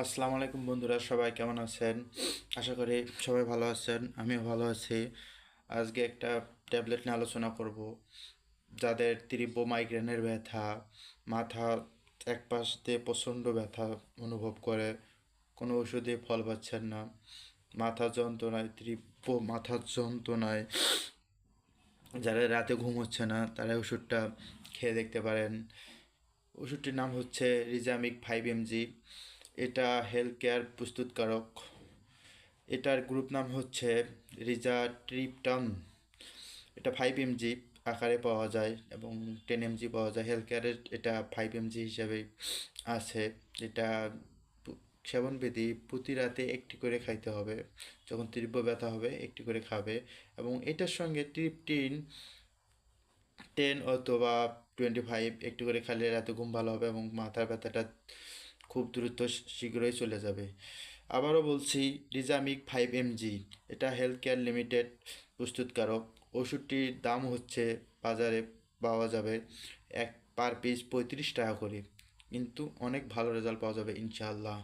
আসসালামু আলাইকুম বন্ধুরা, সবাই কেমন আছেন? আশা করি সবাই ভালো আছেন, আমিও ভালো আছি। আজকে একটা ট্যাবলেট নিয়ে আলোচনা করব, যাদের তীব্র মাইগ্রেনের ব্যথা, মাথা এক পাশ দিয়ে প্রচণ্ড ব্যথা অনুভব করে, কোনো ওষুধে ফল পাচ্ছেন না, মাথা যন্ত্রণায়, তীব্র মাথার যন্ত্রণায়, যারা রাতে ঘুম হচ্ছে না, তারা ওষুধটা খেয়ে দেখতে পারেন। ওষুধটির নাম হচ্ছে রিজামিক ফাইভ এমজি এটা হেলথ কেয়ার প্রস্তুতকারক। এটার গ্রুপ নাম হচ্ছে রিজা ট্রিপটন এটা ফাইভ এমজি আকারে পাওয়া যায় এবং টেন এমজি পাওয়া যায়। হেলথ কেয়ারের এটা ফাইভ এমজি হিসাবে আছে। এটা সেবনবিধি প্রতি রাতে একটি করে খাইতে হবে। যখন তীব্র ব্যথা হবে, একটি করে খাবে এবং এটার সঙ্গে ট্রিপটিন টেন অথবা টোয়েন্টি ফাইভ একটু করে খেলে রাতে ঘুম ভালো হবে এবং মাথার ব্যথাটা খুব দ্রুত শীঘ্রই চলে যাবে। আবারও বলছি ডিজামিক ফাইভ এমজি এটা হেলথ কেয়ার লিমিটেড প্রস্তুতকারক। ওষুধটির দাম হচ্ছে বাজারে পাওয়া যাবে এক পার পিস পঁয়ত্রিশ টাকা করে। কিন্তু অনেক ভালো রেজাল্ট পাওয়া যাবে, ইনশাআল্লাহ।